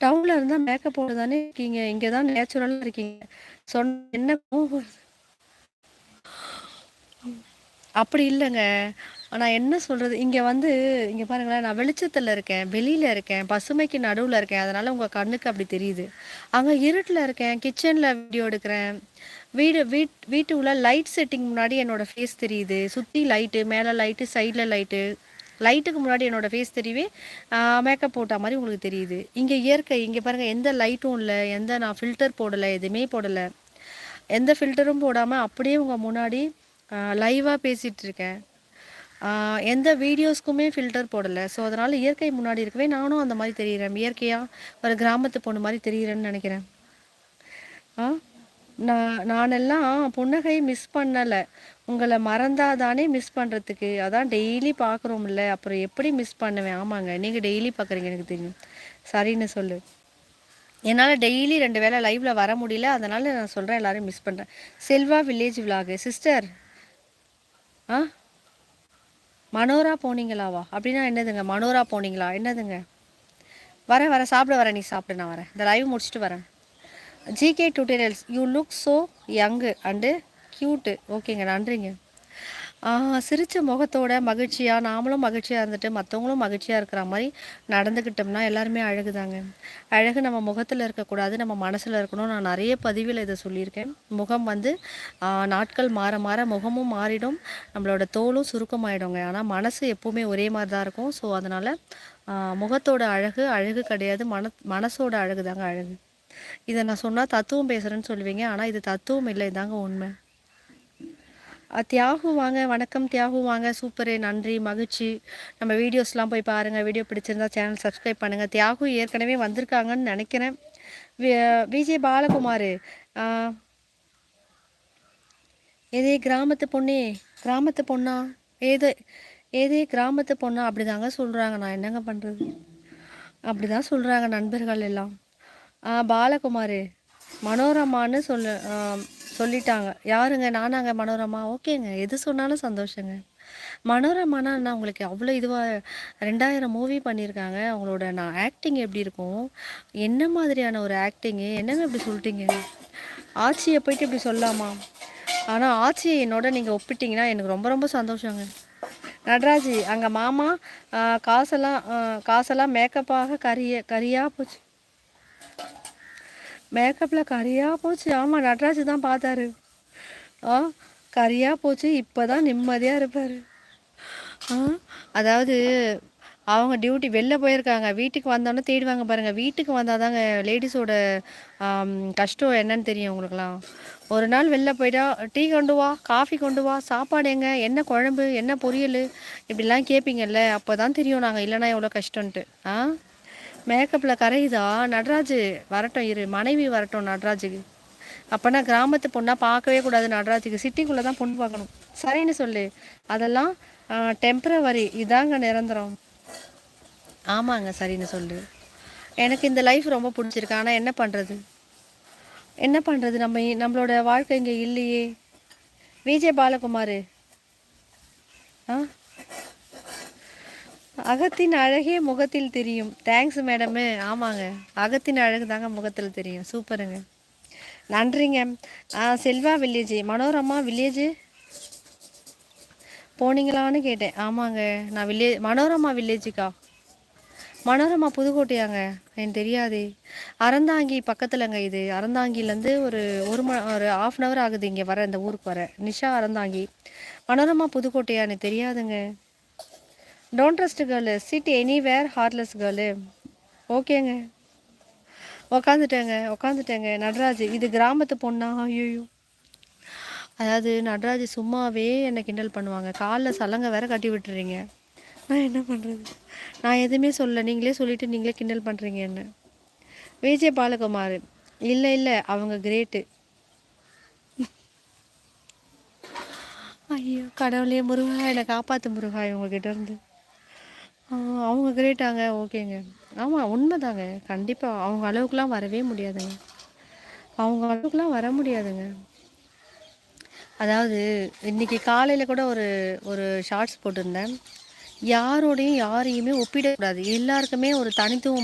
டவுன்ல இருந்தா மேக்கப் போட்டு தானே இருக்கீங்க. இங்க தான் நேச்சுரலா இருக்கீங்க. சொன்ன என்ன அப்படி இல்லைங்க நான் என்ன சொல்றது, இங்க வந்து இங்க பாருங்களேன், நான் வெளிச்சத்துல இருக்கேன், வெளியில இருக்கேன், பசுமைக்கு நடுவில் இருக்கேன். அதனால உங்க கண்ணுக்கு அப்படி தெரியுது. அங்க இருட்டில் இருக்கேன், கிச்சன்ல வீடியோ எடுக்கிறேன். வீடு வீட் வீட்டு உள்ள லைட் செட்டிங் முன்னாடி என்னோட ஃபேஸ் தெரியுது. சுற்றி லைட்டு, மேலே லைட்டு, சைடில் லைட்டு. லைட்டுக்கு முன்னாடி என்னோட ஃபேஸ் தெரியவே, மேக்கப் போட்ட மாதிரி உங்களுக்கு தெரியுது. இங்கே இயற்கை, இங்கே பாருங்க எந்த லைட்டும் இல்லை எந்த நான் ஃபில்டர் போடலை எதுவுமே போடலை. எந்த ஃபில்டரும் போடாமல் அப்படியே உங்கள் முன்னாடி லைவாக பேசிகிட்டு இருக்கேன். எந்த வீடியோஸ்க்குமே ஃபில்டர் போடலை. ஸோ, அதனால் இயற்கை முன்னாடி இருக்கவே நானும் அந்த மாதிரி தெரிகிறேன் இயற்கையாக ஒரு கிராமத்து பொண்ணு மாதிரி தெரியிறேன்னு நினைக்கிறேன். ஆ? நான் நானெல்லாம் புன்னகை மிஸ் பண்ணலை உங்களை மறந்தாதானே மிஸ் பண்ணுறதுக்கு அதான் டெய்லி பார்க்குறோம்ல. அப்புறம் எப்படி மிஸ் பண்ணுவேன்? ஆமாங்க. நீங்கள் டெய்லி பார்க்குறீங்க எனக்கு தெரியும். சரின்னு சொல்லு. என்னால் டெய்லி ரெண்டு வேளை லைவில் வர முடியல. அதனால் நான் சொல்கிறேன் எல்லோரும் மிஸ் பண்ணுறேன் செல்வா வில்லேஜ் விலாகு சிஸ்டர் ஆ மனோரா போனீங்களாவா? அப்படின்னா என்னதுங்க? மனோரா போனீங்களா? என்னதுங்க? வரேன், வரேன். சாப்பிட வரேன். நீ சாப்பிட நான் வரேன். இந்த லைவ் முடிச்சுட்டு வரேன். GK tutorials you look so young and cute ஓகேங்க. நன்றிங்க. சிரித்த முகத்தோட மகிழ்ச்சியாக நாமளும் மகிழ்ச்சியாக இருந்துட்டு, மற்றவங்களும் மகிழ்ச்சியாக இருக்கிற மாதிரி நடந்துக்கிட்டோம்னா, எல்லாருமே அழகுதாங்க. அழகு நம்ம முகத்தில் இருக்கக்கூடாது, நம்ம மனசில் இருக்கணும். நான் நிறைய பதிவில் இதை சொல்லியிருக்கேன். முகம் வந்து நாட்கள் மாற மாற முகமும் மாறிடும். நம்மளோட தோலும் சுருக்கமாயிடுங்க. ஆனால் மனசு எப்போவுமே ஒரே மாதிரி தான் இருக்கும். ஸோ, அதனால் முகத்தோட அழகு, அழகு கிடையாது. மன மனசோட அழகு தாங்க அழகு. இதை நான் சொன்னால் தத்துவம் பேசுகிறேன்னு சொல்லுவீங்க. ஆனால் இது தத்துவம் இல்லை இதாங்க உண்மை தியாகு வாங்க. வணக்கம் தியாகு வாங்க. சூப்பரு. நன்றி, மகிழ்ச்சி. நம்ம வீடியோஸ்லாம் போய் பாருங்கள் வீடியோ பிடிச்சிருந்தா சேனல் சப்ஸ்கிரைப் பண்ணுங்க. தியாகு ஏற்கனவே வந்திருக்காங்கன்னு நினைக்கிறேன் வி விஜே ஏதே கிராமத்து பொண்ணே! கிராமத்து பொண்ணா? ஏது ஏதே கிராமத்து பொண்ணா? அப்படிதாங்க சொல்கிறாங்க நான் என்னங்க பண்ணுறது அப்படிதான் சொல்கிறாங்க நண்பர்கள் எல்லாம். ஆ மனோரமான்னு சொல்லு சொல்லிட்டாங்க. யாருங்க? நானாங்க மனோரமா? ஓகேங்க. எது சொன்னாலும் சந்தோஷங்க. மனோரமானா நான் உங்களுக்கு அவ்வளோ இதுவாக ரெண்டாயிரம் மூவி பண்ணியிருக்காங்க. அவங்களோட நான் ஆக்டிங் எப்படி இருக்கும்? என்ன மாதிரியான ஒரு ஆக்டிங்கு? என்னங்க இப்படி சொல்லிட்டீங்க ஆட்சியை போயிட்டு இப்படி சொல்லலாமா? ஆனால் ஆட்சியை என்னோட நீங்கள் ஒப்பிட்டீங்கன்னா, எனக்கு ரொம்ப ரொம்ப சந்தோஷங்க. நட்ராஜி அங்கே மாமா காசெல்லாம் காசெல்லாம் மேக்கப்பாக கரிய கரியாக போச்சு. மேக்கப்பில் கரியாக போச்சு. ஆமாம் நட்ராஜ் தான் பார்த்தாரு. ஆ கரியாக போச்சு. இப்போ தான் நிம்மதியாக இருப்பார் ஆ அதாவது அவங்க டியூட்டி வெளில போயிருக்காங்க. வீட்டுக்கு வந்தோடனே தேடுவாங்க பாருங்கள் வீட்டுக்கு வந்தால் தாங்க லேடிஸோட கஷ்டம் என்னன்னு தெரியும் உங்களுக்குலாம் ஒரு நாள் வெளில போயிட்டா, "டீ கொண்டு வா, காஃபி கொண்டு வா, சாப்பாடு எங்க? என்ன குழம்பு? என்ன பொரியல் இப்படிலாம் கேட்பீங்கல்ல. அப்பதான் தெரியும் நாங்கள் இல்லன்னா எவ்வளோ கஷ்டன்ட்டு. ஆ மேக்கப்பில் கரையுதா? நடராஜ் வரட்டும் இரு. மனைவி வரட்டும் நடராஜுக்கு. அப்போனா கிராமத்து பொண்ணாக பார்க்கவே கூடாது நடராஜுக்கு. சிட்டிக்குள்ளே தான் பொண்ணு பார்க்கணும். சரின்னு சொல்லு. அதெல்லாம் டெம்ப்ரவரி டெம்பரவரி. இதாங்க நிரந்தரம். ஆமாங்க. சரின்னு சொல்லு. எனக்கு இந்த லைஃப் ரொம்ப பிடிச்சிருக்கு ஆனால் என்ன பண்ணுறது என்ன பண்ணுறது நம்ம நம்மளோட வாழ்க்கை இங்கே இல்லையே! விஜே பாலகுமார் ஆ அகத்தின் அழகே முகத்தில் தெரியும். Thanks madam. ஆமாங்க. அகத்தின் அழகு தாங்க முகத்தில் தெரியும். சூப்பருங்க. நன்றிங்க. ஆ செல்வா வில்லேஜ். மனோரமா வில்லேஜ் போனீங்களான்னு கேட்டேன். ஆமாங்க. நான் வில்லேஜ் மனோரமா வில்லேஜுக்கா? மனோரமா புதுக்கோட்டையாங்க? எனக்கு தெரியாது அறந்தாங்கி பக்கத்துலங்க இது. அறந்தாங்கிலேருந்து ஒரு ஒரு ம ஒரு 1/2 அன் ஹவர் ஆகுது இங்கே வர இந்த ஊருக்கு வர. நிஷா அறந்தாங்கி. மனோரமா புதுக்கோட்டையா? எனக்கு தெரியாதுங்க. Don't trust girl. Sit anywhere heartless girl. ஓகேங்க. உக்காந்துட்டேங்க, உக்காந்துட்டேங்க. நடராஜ் இது கிராமத்து பொண்ணா? ஐயோ அதாவது நடராஜ் சும்மாவே என்னை கிண்டல் பண்ணுவாங்க. காலில் சலங்கை வேற கட்டி விட்டுறீங்க. நான் என்ன பண்ணுறது நான் எதுவுமே சொல்லலை நீங்களே சொல்லிவிட்டு நீங்களே கிண்டல் பண்ணுறீங்க என்ன. விஜே பாலகுமார் இல்லை இல்லை அவங்க கிரேட்டு. ஐயோ! கடவுளே! முருகா! என்னை காப்பாற்று முருகா இவங்ககிட்ட இருந்து. அவங்க கிரேட்டாங்க. ஓகேங்க. ஆமாம் உண்மைதாங்க கண்டிப்பாக அவங்க அளவுக்குலாம் வரவே முடியாதுங்க. அவங்க அளவுக்குலாம் வர முடியாதுங்க. அதாவது இன்னைக்கு காலையில் கூட ஒரு ஒரு ஷார்ட்ஸ் போட்டிருந்தேன். யாரோடையும் யாரையுமே ஒப்பிடக்கூடாது. எல்லாருக்குமே ஒரு தனித்துவம்